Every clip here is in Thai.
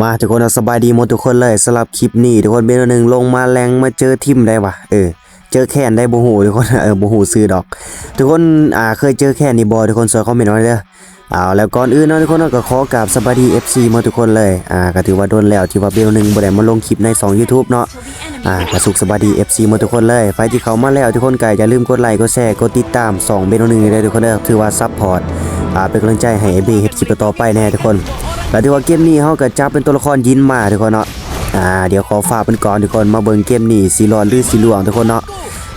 มาทุกคนเอาสบายดีหมดทุกคนเลยสำหรับคลิปนี้ ทุกคนเบนหนึ่งลงมาแรงมาเจอทิมได้ปะเออเจอแค่นได้บูหูทุกคนเออบูหูซื้อดอก ทุกคนอ่าเคยเจอแค่นนี่บอยทุกคนสวยคอมเมนต์ไว้เด้อเอาแล้วก่อนอื่นนะทุกคนก็ขอกราบสบายดี FC หมาทุกคนเลยอ่าก็ถือว่าโดนแล้วที่ว่าเบลหนึ่งบ่ได้มาลงคลิปใน2 YouTube เนาะอ่าก็สุขสบายดี FC หมาทุกคนเลยไฟที่เขามาแล้วทุกคนก็อย่าลืมกดไลค์กดแชร์กดติดตาม2เบลหนึ่งได้ทุกคนเด้อถือว่าซัพพอร์ตอ่าเป็นกำลังใจให้เอเบเฮ็ดคลิปต่อไปแน่ทุกคน แล้วที่ว่าเกมนี้เขาก็จับเป็นตัวละครยินมาทุกคนเนาะอ่าเดี๋ยวขอฝากเป็นก่อนทุกคนมาเบิ่งเกมนี้สีรอนหรือสีหลืองทุกคนเนาะ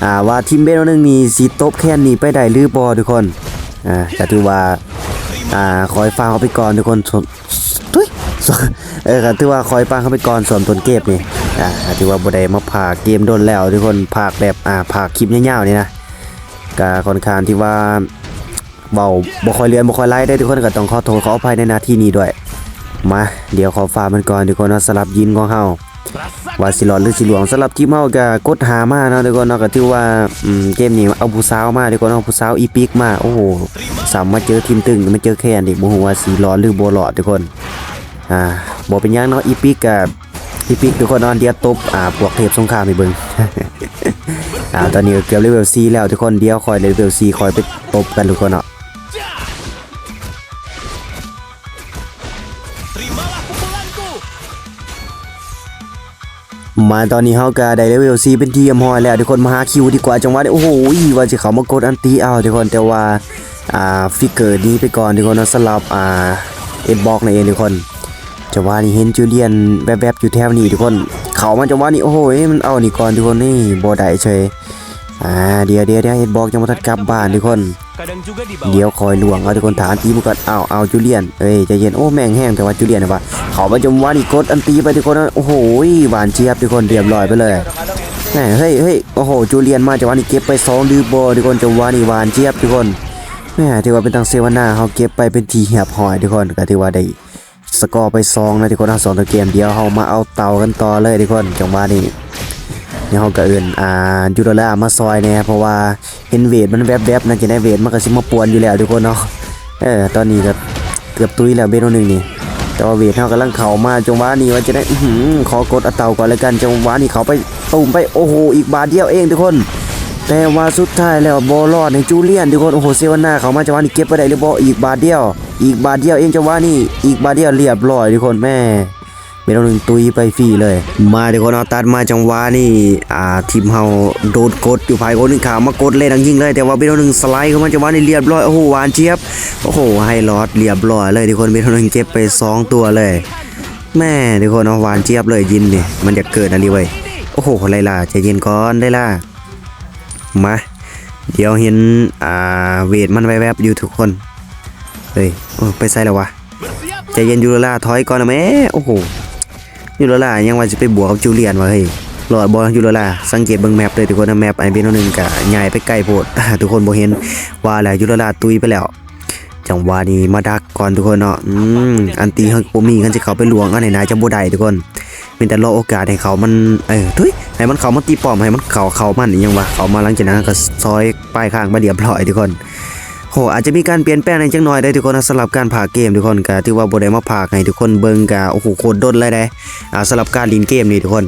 อ่าว่าทีมเบลนึงนี่สีตบแค่นี้ไปได้หรือบ่ทุกคนอ่าก็ถือว่าอ่าคอยฟังเขาไปก่อนทุกคนส่วนทุยเออก็ถือว่าคอยฟังเขาไปก่อนส่วนตนเกมนี่อ่าก็ถือว่าบ่ได้มาพาเกมโดนแล้วทุกคนพาแบบอ่าพาคลิปยาวๆนี่นะก็ค่อนข้างที่ว่าเบาบ่คอยเรียนบ่คอยไล่ได้ทุกคนก็ต้องขอโทษขออภัยในหน้าที่นี้ด้วย มาเดี๋ยวขอฝากมันก่อนทุกคนเนาะสลับยินของเฮาว่าสิหลอนหรือสิหลวงสลับทีมเฮาก็กดหามาเนาะทุกคนเนาะก็ถือว่าอืมเกมนี้เอาผู้สาวมาทุกคนเอาผู้สาวอีปิกมาโอ้โหสามมาเจอทีมตึงมาเจอแค่นอีกบ่ฮู้ว่าสิหลอนหรือบ่หลอดทุกคนอ่าบ่เป็นหยังเนาะอีปิกกับอีปิกทุกคนเนาะเดี๋ยวตบอ่าพวกเทพสงครามให้เบิ่งอ่าตอนนี้เกือบเลเวล4แล้วทุกคนเดี๋ยวคอยเลเวล4คอยไปตบกันทุกคนเนาะ มาตอนนี้เฮาก็ได้เลเวล4เป็นที่เรียบร้อยแล้วทุกคนมาหาคิวดีกว่าจังหวะนี้โอ้โหว่าสิเขามากดอันตีเอาทุกคนแต่ว่าอ่าฟิกเกอร์นี้ไปก่อนทุกคนเนาสำหรับอ่าเอ็ดบอกนั่นเองทุกคนจังหวะนี้เห็นจูเลียนแวบๆอยู่แถวนี้ทุกคน เขามาจังหวะนี้โอ้โหมันเอานี่ก่อนทุกคนนี่บ่ได้เฉยอ่าเดี๋ยวเดี๋ยวเดี๋ยวเอ็ดบอกยังบ่ทันกลับบ้านทุกคน เดี๋ยวคอยลวงเอาทุกคนฐานตีมันก่อนอ้าเอาจูเลียนเอ้ยใจเย็นโอ้แม่งแห้งแต่ว่าจูเลียนนะวะเขามาจมว่านี่กดอันตีไปทุกคนโอ้โหหวานเจี๊ยบทุกคนเรียบร้อยไปเลยแหมเฮ้ยเฮ้ยโอ้โหจูเลียนมาจังหวะนี้เก็บไปสองดือบอทุกคนจังหวะนี้หวานเจี๊ยบทุกคนแหม่ถือว่าเป็นทางเซวาน่าเขาเก็บไปเป็นทีเหียบหอยทุกคนก็ถือว่าได้สกอร์ไปสองนะทุกคนทั้งสองตัวเกมเดียวเขามาเอาเต่ากันต่อเลยทุกคนจังหวะนี้ เนี่ยเขาก็เอินอ่ายูโรล่ามาซอยแน่เพราะว่าเห็นเวทมันแวบๆนะจะได้เวทมันก็สิมาปวนอยู่แล้วทุกคนเนาะเออตอนนี้ก็เกือบตุ้ยแล้วเบโนหนึ่งนี่แต่ว่าเวทเขากำลังเข้ามาจังหวะนี้ว่าจะได้อื้อขอกดอเตาก่อนเลยกันจังหวะนี้เขาไปตุ่มไปโอ้โหอีกบาทเดียวเองทุกคน แต่ว่าสุดท้ายแล้วบอลอดในจูเลียนทุกคนโอ้โหเซวาน่าเขามาจังหวะนี้เก็บไปได้หรือบ่าอีกบาทเดียว อีกบาทเดียวเองจังหวะนี้อีกบาทเดียวเรียบร้อยทุกคนแม่ เบลหนึ่งตุยไปฟรีเลย มาเดี๋ยวคนเอาตัดมาจังหวะนี่อ่าทีมเฮาโดนกดอยู่ภายคนหนึ่งขามากดเลยดังยิงเลยแต่ว่าเบลหนึ่งสไลด์เข้ามาจังหวะนี่เรียบร้อยโอ้โหหวานเจี๊ยบโอ้โหให้ลอดเรียบร้อยเลยทุกคนเบลหนึ่งเก็บไปสองตัวเลย แม่ทุกคนเอาหวานเจี๊ยบเลยยินนี่มันจะเกิดอะไรเว้โอ้โหไรล่ะใจเย็นก่อนได้ล่ะมาเดี๋ยวเห็นอ่าเวทมันแวบๆอยู่ทุกคนเฮ้ยไปใส่แล้ววะใจเย็นยูโรล่าถอยก่อนนะแม่โอ้โห ยูโรล่ายังว่าจะไปบวกกับจูเลียนวะเฮ้ยหลอดบอลยูโรล่าสังเกตเบิ่งแมปเลยทุกคนนะแมปไอเบนหนึ่งกะใหญ่ไปไกลโพดทุกคนบ่เห็นว่าแล้วยูโรล่าตุยไปแล้วจังหวะนี้มาดักก่อนทุกคนเนาะอืมอันตีเฮาบ่มีกันสิเขาไปลวงอันไหนนายจะบ่ได้ทุกคนเป็นแต่รอโอกาสให้เขามันเออทุยให้มันเขามาตีป้อมให้มันเขาเขามันยังวะเขามาหลังจากนั้นก็ซอยป้ายข้างมาเรียบร้อยทุกคน โหอาจจะมีการเปลี่ยนแปลงในจังหน่อยได้ทุกคนนะสำหรับการผ่าเกมทุกคนก็ถือว่าบ่ได้มาผ่าให้ทุกคนเบิ่งก็โอ้โหโคตรดนเลยได้อ่าสำหรับการลินเกมนี่ทุกคน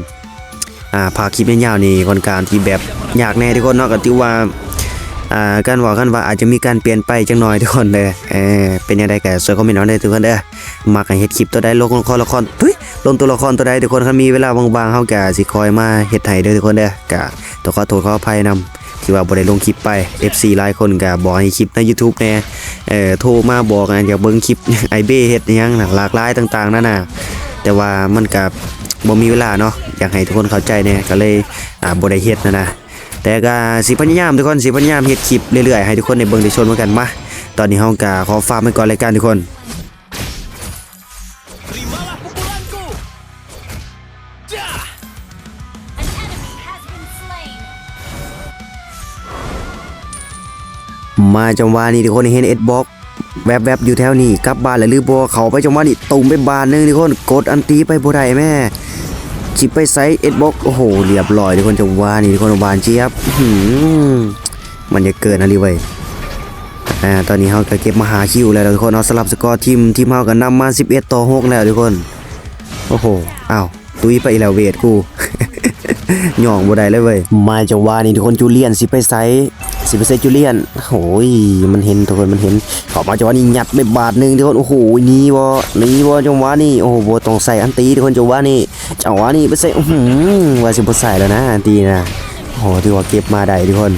อ่าผ่าคลิปยาวๆนี่คนข้างที่แบบอยากแน่ทุกคนเนาะก็ถือว่าอ่าการว่ากันว่าอาจจะมีการเปลี่ยนไปจังหน่อยทุกคนเด้อเออเป็นยังไงก็ช่วยคอมเมนต์เอาได้ทุกคนเด้อมักให้เฮ็ดคลิปตัวใดลงละครละครทุยลงตัวละครตัวใดทุกคนคันมีเวลาบางๆเฮาก็สิคอยมาเฮ็ดให้เด้อทุกคนเด้อก็ต้องขอโทษขออภัยนำ ที่ว่าบ่ได้ลงคลิปไป FC หลายคนก็บอกให้คลิปใน YouTube แน่เอ่อโทรมาบอกอะอยากเบิ่งคลิปไอเบ้เฮ็ดหยังหลากหลายต่างๆนั่นน่ะแต่ว่ามันก็บ่มีเวลาเนาะอยากให้ทุกคนเข้าใจแน่ก็เลยอ่าบ่ได้เฮ็ดนะนะแต่ก็สิพยายามทุกคนสิพยายามเฮ็ดคลิปเรื่อยๆให้ทุกคนได้เบิ่งได้ชมเหมือนกันมาตอนนี้เฮาก็ขอฝากไว้ก่อนรายการทุกคน มาจังหวะนี้ทุกคนเห็นเอ็ดบ็อกแวบๆอยู่แถวนี้กลับบ้านแล้วหรือบ่เขาไปจังหวะนี้ตุ่มไปบานหนึงทุกคนกดอันตีไปบ่ได้แม่จิบไปไซส์เอ็ดบ็อกโอ้โหเรียบร้อยทุกคนจังหวะนี้ทุกคนหวานเจี๊ยบหือมันจะเกิดอะไรเว้อ่าตอนนี้เฮาก็เก็บมาหาคิวแล้วทุกคนเอาสลับสกอร์ทีมทีมเฮาก็นำมา 11 ต่อ 6 แล้วทุกคน โอ้โหอ้าวตุยไปแล้วเวทกูหย่องบ่ได้เลยเว้ยมาจังหวะนี้ทุกคนจูเลียนสิไปไซ สิไปไซจูเลียนโอ้ยมันเห็นทุกคนมันเห็นข้ามาจังหวะนี้ยัดไปบาทหนึ่งทุกคนโอ้โหนี่บ่หนี่บ่จังหวะนี้โอ้โหบต้องใส่อันตีทุกคนจังหวะนี้จังหวะนี้ไปใส่อื้อหือว่าสิบใส่แล้วนะอันตีนะโอ้โหถือว่าเก็บมาได้ทุกคน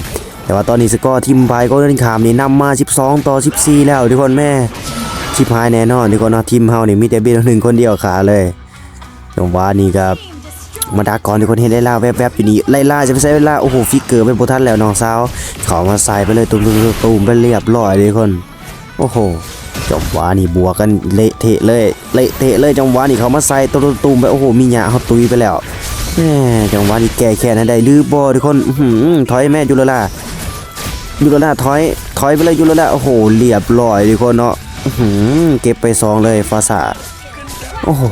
แต่ว่าตอนนี้สกอร์ทีมไฟก็เล่นขามนี่นำมา 12 ต่อ 14 แล้วทุกคนแม่ชิบหายแน่นอนทุกคนเนาะทีมเฮานี่มีแต่เบียหนึ่งคนเดียวขาเลยจังหวะนี้ครับ มาดักก่อนทุกคนเห็นได้ล่าแวบๆอยู่นี่ไล่ล่าจะไปใช้เวลาโอ้โหฟิกเกอร์เป็นโบทันแล้วน้องสาวเขามาใส่ไปเลยตุ้มตุ้มตุ้มไปเรียบร้อยเลยทุกคนโอ้โหจังหวะนี่บวกกันเละเทะเลยเละเทะเลยจังหวะนี่เขามาใส่ตุ้มตุ้มไปโอ้โหมีหยาเขาตุยไปแล้วแม่จังหวะนี้แก้แค้นให้ได้ลือบอทุกคนหือถอยแม่ยูโรล่ายูโรล่าถอยถอยไปเลยยูโรล่าโอ้โหเรียบร้อยทุกคนเนาะหือเก็บไปสองเลยฟาซาโอ้โห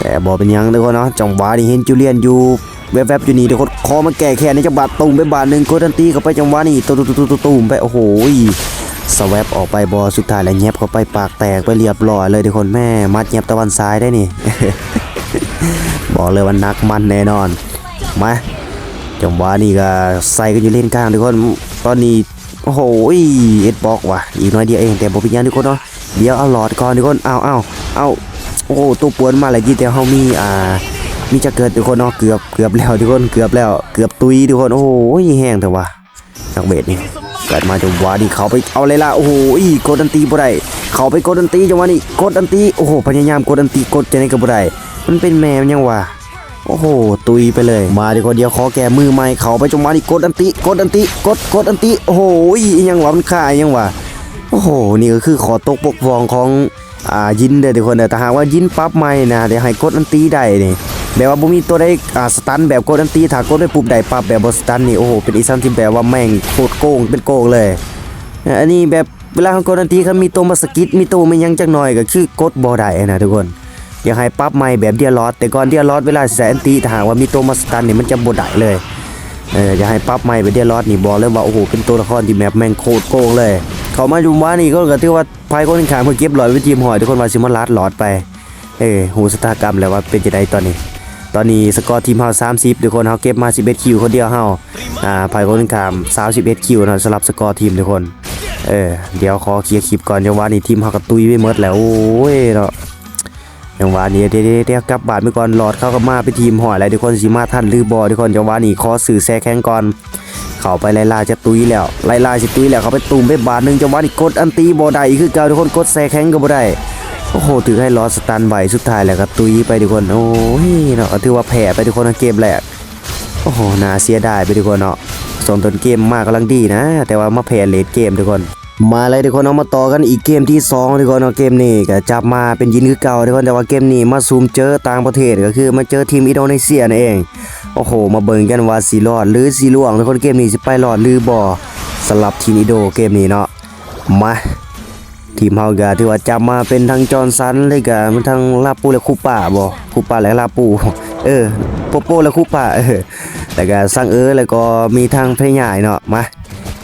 แต่บอกเป็นยังทุกคนเนาะจังหวะนี้เห็นจูเลียนอยู่แวบๆอยู่นี่ทุกคนคอมันแก่แค่นี้จะบาดตุ่มไปบาดหนึ่งโกดันตีเข้าไปจังหวะนี่ตุ่มตุ่มตุ่มตุ่มไปโอ้โหสวบออกไปบอสุดท้ายแล้วแยบเข้าไปปากแตกไปเรียบร้อยเลยทุกคนแม่มัดแยบตะวันซ้ายได้นี่ บอกเลยว่านักมันแน่นอนมาจังหวะนี้ก็ใส่กันอยู่เล่นกลางทุกคนตอนนี้โอ้โหเอ็ดบอกว่ะอีกน้อยเดียวเองแต่บอกเป็นหยังทุกคนเนาะเดี๋ยวเอาหลอดก่อนทุกคนเอาเอาเอา โอ้ตัวปวนมาหลายทีแต่เฮามีอ่ามีจะเกิดทุกคนเนาะเกือบเกือบแล้วทุกคนเกือบแล้วเกือบตุยทุกคนโอ้โหแห้งเถอะวะนักเบสนี่เกิดมาจังหวะนี้เขาไปเอาเลยล่ะโอ้โหกดดันตีบ่ได้เขาไปกดดันตีจังหวะนี้กดดันตีโอ้โหพยายามกดดันตีกดจะไหนก็บ่ได้มันเป็นแมวยังวะโอ้โห ตุยไปเลย มาดีกว่าเดียวขอแกมือใหม่เขาไปจังหวะนี้กดดันตีกดดันตีกดกดดันตีโอ้โหยังวะมันฆ่ายังวะโอ้โห นี่ก็คือขอตกปกฟองของ อ่ายินเด้อทุกคนเด้อแต่หากว่ายินปั๊บใหม่นะเดี๋ยวให้กดอันตีได้นี่แบบว่าบ่มีตัวได้อ่าสตันแบบกดอันตีถ้ากดได้ปุ๊บได้ปั๊บแบบบ่สตันนี่โอ้โหเป็นอีซันที่แบบว่าแม่งโคตรโกงเป็นโกงเลยอันนี้แบบเวลาเขากดอันตีเขามีตัวมาสกิดมีตัวมันยังจักหน่อยก็คือกดบ่ได้นะทุกคนอยากให้ปั๊บใหม่แบบเดียร์ลอดแต่ก่อนเดียร์ลอดเวลาใส่อันตีถ้าหากว่ามีตัวมาสตันนี่มันจะบ่ได้เลยเออจะให้ปั๊บใหม่ไปเดียร์ลอดนี่บอกเลยว่าโอ้โหเป็นตัวละครที่แมปแม่งโคตรโกงเลย เขามาจุมว่านี่ก็ถือว่าภายคนขางเพื่อเก็บหลอดไว้ทีมหอยทุกคนว่าซิมาลัดหลอดไปเออหูสตากรรมแล้วว่าเป็นจะได้ตอนนี้ ตอนนี้สกอร์ทีมเฮา30ทุกคนเฮาเก็บมา11คิวคนเดียวเฮาอ่าภายคนขาม31คิวเนาะสำหรับสกอร์ทีมทุกคนเออเดี๋ยวขอเคลียร์คลิปก่อนจังหวะนี้ทีมเฮาก็ตุยไปหมดแล้วโอ้ยเนาะจังหวะนี้เดี๋ยวเดี๋ยวกลับบาทไปก่อนหลอดเข้ากับมาเป็นทีมหอยอะไรทุกคนสิมาท่านหรือบอทุกคนจังหวะนี้ขอสื่อแซ่แข้งก่อน เข้าไปไล่ล่าจะตุยแล้วไล่ล่าจะตุยแล้วเขาไปตุ่มไปบาทหนึ่งจังหวะนี้กดอันตีบ่ได้อีกคือเก่าทุกคนกดแซ่แข้งก็บ่ได้โอ้โหถือให้ลอสตันไหวสุดท้ายแล้วก็ตุยไปทุกคนโอ้ยเนาะถือว่าแพ้ไปทุกคนทั้งเกมแรกโอ้โหน่าเสียดายไปทุกคนเนาะส่งต้นเกมมากกำลังดีนะ แต่ว่ามาแพ้เลดเกมทุกคนมาเลยทุกคนเอามาต่อกันอีกเกมที่สองทุกคนเอาเกมนี้ก็จับมาเป็นยินคือเก่าทุกคนแต่ว่าเกมนี้มาซูมเจอต่างประเทศก็คือมาเจอทีมอินโดนีเซียนั่นเอง โอ้โห มาเบิ่งกันว่าสีรอด หรือสีล่วงทุกคนเกมนี้สิไปรอดหรือบ่สลับทีมอิโดเกมนี้เนาะมาทีมเฮาก็ถือว่าจับมาเป็นทั้งจอห์นสันเลยก็มันทั้งลาปูและคูป้าบ่คูป้าและลาปูเออโปโปและคูป้าเออแล้วก็ซังเออแล้วก็มีทางพลใหญายเนาะมา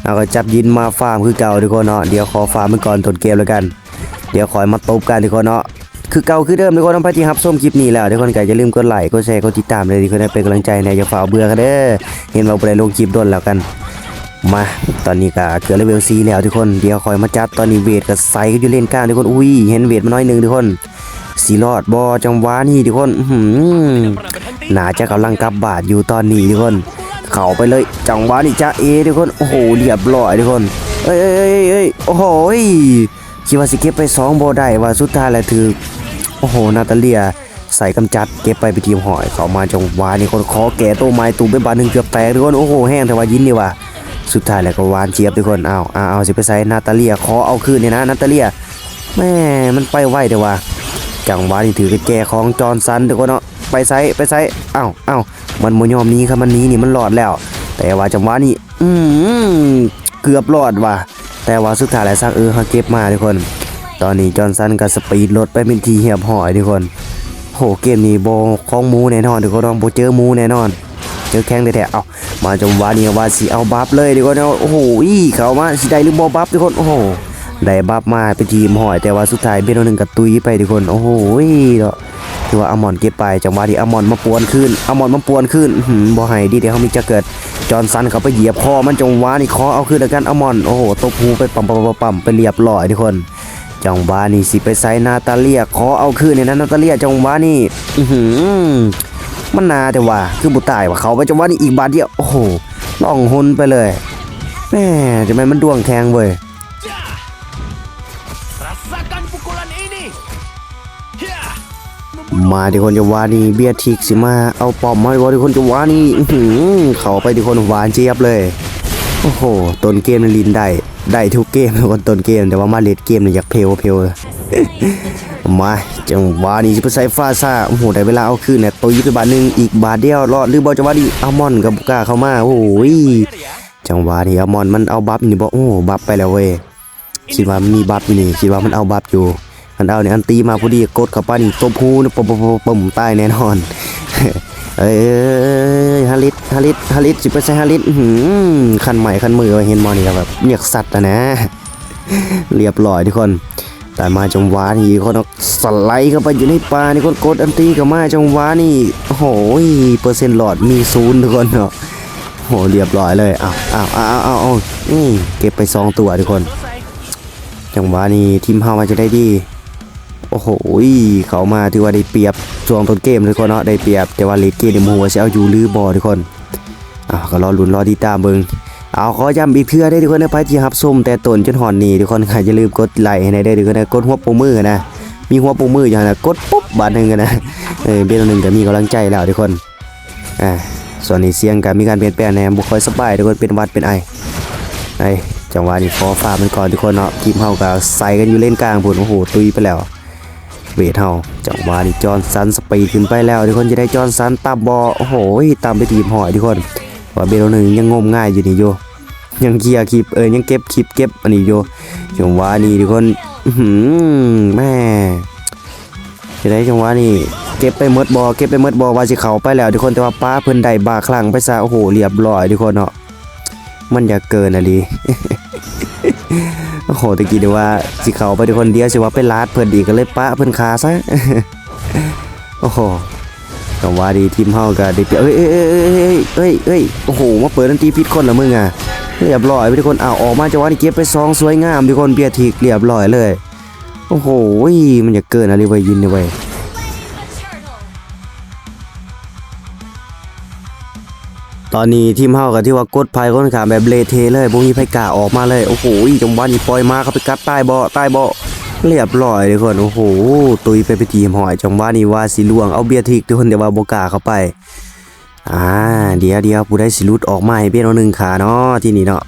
เราก็จับยินมาฟาร์มคือเก่าทุกคนเนาะเดี๋ยวขอฟาร์มมันก่อนตนเกมแล้วกัน เดี๋ยวคอยมาตบกันทุกคนเนาะ คือเก่าคือเดิมทุกคนต้องไปที่ฮับส้มคลิปนี้แล้วทุกคนก็อย่าลืมกดไลค์กดแชร์กดติดตามเลยทุกคนได้เป็นกำลังใจในอย่าฝ่าเบื่อกันเด้อเห็นเราไปลงคลิปด้นแล้วกันมาตอนนี้ก็เกือบเลเวลซีแล้วทุกคนเดี๋ยวคอยมาจัดตอนนี้เวทก็ใส่ก็อยู่เล่นกลางทุกคนอุ้ยเห็นเวทมาน้อยหนึงทุกคนสีรอดบอจังหวะนี่ทุกคนหนาจะกำลังกับบาดอยู่ตอนนี้ทุกคนเข้าไปเลยจังหวะนี้จ้าเอทุกคนโอ้โหเรียบร้อยทุกคนเอ้ยเอ้ยเอ้ยโอ้โหคิดว่าสิเก็บไปสองโบได้ว่าสุดท้ายแล้วถือ อ้โห นาตาเลียใส่กำจัดเก็บไปไปทีมหอย เข้ามาจังหวะนี้คนขอแก่ตัวไม้ตูมเป็นบาทหนึ่งเกือบแตกทุกคนโอ้โหแห้งแต่ว่ายินดีว่ะสุดท้ายแล้วก็วานเจี๊ยบทุกคนเอาวอ้าเอาสิไปใส่นาตาเลียขอเอาคืนเนี่ยนะนาตาเลียแม่มันไปไหวแต่ว่าจังหวะนี้ถือแก่ของจอห์นสันทุกคนเนาะไปไซส์ไปไซส์อ้าวอ้ามันโมยอมนี้ครับมันนี้นี่มันหลอดแล้ว แต่ว่าจังหวะนี้อืมเกือบหลอดว่ะแต่ว่าสุดท้ายแล้วซักเออเขาเก็บมาทุกคน ตอนนี้จอห์นสันก็สปีดรถไปเป็นทีเหียบหอยทุกคนโหเกมนี้โบของมูแน่นอนทุกคนเนาะโบเจอมูแน่นอน เจอแข้งแท้ๆเอามาจังหวะนี้ว่าสิเอาบัฟเลยทุกคนเนาะโอ้โหอีเขามาสิได้หรือบ่บัฟทุกคนโอ้โหได้บัฟมาเป็นทีมหอย แต่ว่าสุดท้ายเบนหนึ่งกับตุยไปทุกคนโอ้โหเนาะถือว่าอมอนเก็บไปจังหวะที่อมอนมาปวนขึ้นอมอนมาปวนขึ้นบ่ให้ดีเดี๋ยวเขามีจะเกิดจอห์นสันเขาไปเหยียบคอมันจังหวะนี่คอเอาขึ้นแล้วกันอมอนโอ้โหตบหูไปปั๊มปั๊มปั๊มปั๊มไปเรียบร้อยทุกคน จังหวะนี่สิไปใส่นาตาเลียขอเอาคืนเนี่ยนะนาตาเลียจังหวะนี่อื้อหือมันนาแต่ว่าคือบุตายว่าเขาไปจังหวะนี้อีกบาทเดียวโอ้โหล่องหนไปเลยแม่จะไม่มันดวงแทงเว้ย Ja! Rasakan pukulan ini! Ya! มาที่คนจะว่านี่เบียร์ทิกสิมาเอาปอมมาที่คนที่คนจะว่านี่อื้อหือเขาไปที่คนหวานเจี๊ยบเลย โอ้โหต้นเกมนี่ลินได้ ได้ทุกเกมทุกคนต้นเกม แต่ว่ามาเลดเกมเนี่ยอยากเพลวเพลวมาจังหวะนี้จะไปใส่ฟ้าซ่าโอ้โหได้เวลาเอาคืนเนี่ยตัวยึดไปบาทหนึงอีกบาทเดียวรอดหรือบอกจังหวะนี้อัลมอนด์กับบุกล้าเข้ามาโอ้ย Benar ya? จังหวะนี้อัลมอนด์มันเอาบัฟนี่บอกโอ้บัฟไปแล้วเว้ยคิดว่ามันมีบัฟอยู่นี่คิดว่ามันเอาบัฟอยู่มันเอาเนี่ยอันตีมาพอดีกดเข้าไปนี่ตบหูนี่ปุ่มปุ่มปุ่มตายแน่นอน เอ้ยฮาริสฮาริสฮาริสสิไปใส่ฮาริสหืมคันใหม่คันมือเห็นมอนี่แบบเรียกสัตว์อะนะ เรียบร้อยทุกคนแต่มาจังหวะนี่คนสไลด์เข้าไปอยู่ในป่านี่คนกดอันตีกับมาจังหวะนี่โอ้โหเปอร์เซ็นต์หลอดมีศูนย์ทุกคนเนาะโหเรียบร้อยเลยอ้าวอ้าวอ้าวอ้าวนี่เก็บไปสองตัวทุกคน จังหวะนี้ทีมเฮามาจะได้ดี โอ้โหเขามาถือว่าได้เปรียบ ช่วงต้นเกมทุกคนเนาะได้เปรียบแต่ว่าเลดเกมนี่โมโหว่าสิเอาอยู่หรือบอทุกคนอ้าวก็รอลุ้นรอติดตามเบิงเอาขอย้ำอีกเทื่อได้ทุกคนนะไปที่รับชมแต่ตนจนหอนนี่ทุกคนค่ะอย่าลืมกดไลค์ให้ได้ทุกคนนะกดหัวปุ่มมือนะมีหัวปุ่มมืออย่างนะกดปุ๊บบาทหนึ่งกันนะเออเบี้ยหนึ่งก็มีกำลังใจแล้วทุกคนอ่าส่วนนี้เสียงก็มีการเปลี่ยนแปลงแนบุคอยสบายทุกคนเป็นวัดเป็นไอไอจังหวะนี้ขอฝากมันก่อนทุกคนเนาะทีมเฮาก็ใส่กันอยู่เล่นกลางพุ่นโอ้โหตุยไปแล้ว เวทเฮาจังหวะนี้จอนสันสปีดขึ้นไปแล้วทุกคนจะได้จอนสันตับบอโอ้โหตามไปทีมหอยทุกคนว่าเบลหนึ่งยังงมง่ายอยู่นี่โยยังเคลียร์คลิปเอ้ยยังเก็บคลิปเก็บอันนี้โยจังหวะนี้ทุกคนหือแม่จะได้จังหวะนี้เก็บไปหมดบอเก็บไปหมดบอว่าสิเขาไปแล้วทุกคนแต่ว่าป้าเพิ่นได้บาคลั่งไปซะโอ้โหเรียบร้อยทุกคนเนาะมันอยากเกินอะลี โอ้โหตะกี้เดี๋ยวว่าสิเขาไปคนเดียวสิว่าไปลาดเพื่อนดีก็เลยปะเพื่อนคาซะโอ้โหก็ว่าดีทีมเฮาก็ได้เปรียบเอ้ยเอ้ยเอ้ยเอ้ยเอ้ยเอ้ยโอ้โหมาเปิดดนตรีผิดคนละมึงอะเรียบร้อยไปทุกคนอ้าวออกมาจังหวะนี้เก็บไปซองสวยงามทุกคนเบียร์ทีกเรียบร้อยเลย โอ้โหมันอยากเกินอะไรไว้ยยินเลย ตอนนี้ทีมเฮาก็ที่ว่ากดภัยค่อนข้างแบบเลเทเลยบ่มีไผกาออกมาเลยโอ้โหจังหวะนี้ปล่อยมาเขาไปกัดใต้เบ่อใต้เบ่อเรียบร้อยทุกคนโอ้โหตุยไปไปทีมหอยจังหวะนี้ว่าสิล่วงเอาเบียร์ทิกทุกคนแต่ว่าบ่กล้าเข้าไปอ่าเดี๋ยวเดี๋ยวผู้ได้สิลุดออกมาให้เบียร์เอาหนึ่งขาเนาะที่นี่เนาะ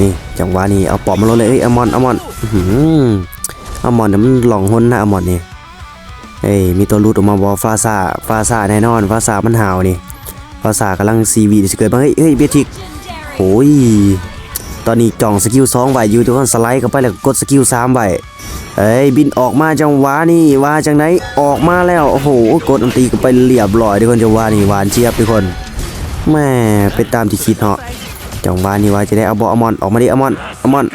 นี่จังหวะนี้เอาปอมมาลงเลยเอ้ยอมอนอมอนอื้อมอนเนี่ยมันหลงหนนะอมอนนี่เอ้ยมีตัวลุดออกมาบ่ฟาซาฟาซาแน่นอนฟาซามันหาวนี่ ภาษากำลังซีวีจะเกิดมาเฮ้ยเฮ้ยเบียทิกโอ้ยตอนนี้จ่องสกิลสองไว้อยู่ทุกคนสไลด์เข้าไปแล้วกดสกิลสามไว้เอ้ยบินออกมาจังหวะนี่ว่าจังไหนออกมาแล้วโอ้โหกดอันตีก็ไปเรียบร้อยทุกคนจังหวะนี่หวานเจี๊ยบทุกคนแม่เป็นตามที่คิดเหาะจังหวะนี่ว่าจะได้เอาบออมอนออกมาดิอมอนอมอน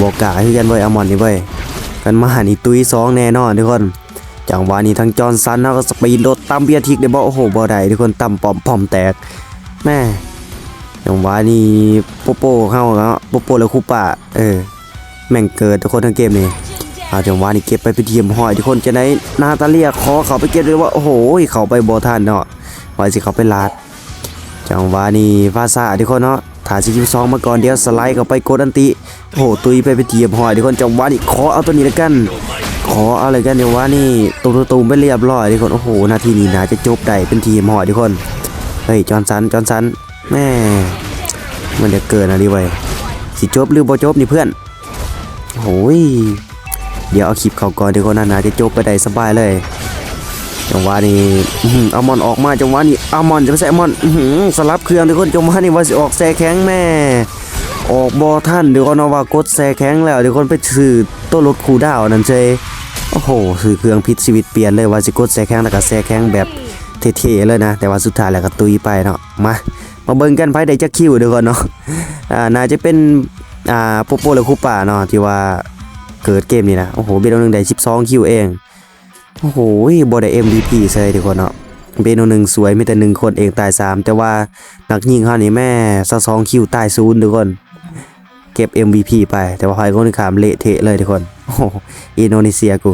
บอกกาคือกันเว้อมอนนี่เว้ยกันมานี่ตุยสองแน่นอนทุกคน จังหวะนี้ทั้งจอห์นสันแล้วก็สปีดรถตามเบียทิกได้บ่โอ้โหบ่ได้ทุกคนต่ำปอมปอมแตกแม่จังหวะนี้โปโป้เข้าเนาะโปโป้แล้วคูป่าเออแม่งเกิดทุกคนทั้งเกมนี่เอาจังหวะนี้เก็บไปเป็นทีมหอยทุกคนจะได้นาตาเลียขอเขาไปเก็บเลยว่าโอ้โหเขาไปบ่ทันเนาะไว่าสิเขาไปลาดจังหวะนี้ฟาซาทุกคนเนาะถ่ายสกิลสองมาก่อนเดียวสไลด์เข้าไปโกดอันติโอ้โหตุยไปเป็นทียมหอยทุกคนจังหวะนี้ขอเอาตัวนี้แล้วกัน ขออะไรกันเดี๋ยวว่านี่ตูมตูมไปเรียบร้อยทุกคนโอ้โหนาทีนี้น่าจะจบได้เป็นทีมหอยทุกคนเฮ้ยจอนสันจอนสันแม่มันจะเกินอะไรไว้ยสิจบหรือบ่จบนี่เพื่อนโอ้ยเดี๋ยวเอาคลิปเขาก่อนทุกคนนะน่าจะจบไปได้สบายเลยจังหวะนี้อามอนออกมาจังหวะนี้อามอนจะไปใส่อามอนสลับเครื่องทุกคนจังหวะนี้ว่าสิออกแซ่แข็งแม่ออกบอท่านเดี๋ยวก่อนเอาว่ากดแซ่แข็งแล้วเดี๋ยวคนไปซื้อตัวรถคูดาวน์นั่นเจ โอ้โหซื้อเครื่องพิษชีวิตเปลี่ยนเลยว่าสิกดแซ่แข็งแล้วก็แซ่แข็งแบบเท่ๆเลยนะ แต่ว่าสุดท้ายแล้วก็ตุยไปเนาะมามาเบิ่งกันไผได้จักคิวเดี๋ยวก่อนเนาะอ่าน่าจะเป็นอ่าโปโปและคูป่าเนาะที่ว่าเกิดเกมนี้นะโอ้โหเบลหนึงได้12คิวเองโอ้โหบ่ได้ MVP ใส่ทุกคนเนาะเบโนหนึ่งสวยมีแต่หนึ่งคนเองตายสามแต่ว่านักยิงเขานี่แม่ซะสองคิวตายศูนย์ทุกคน เก็บ MVP ไป แต่ว่าไพ่คนที่ขามเละเทะเลยทุกคน โอ้อินโดนีเซียกู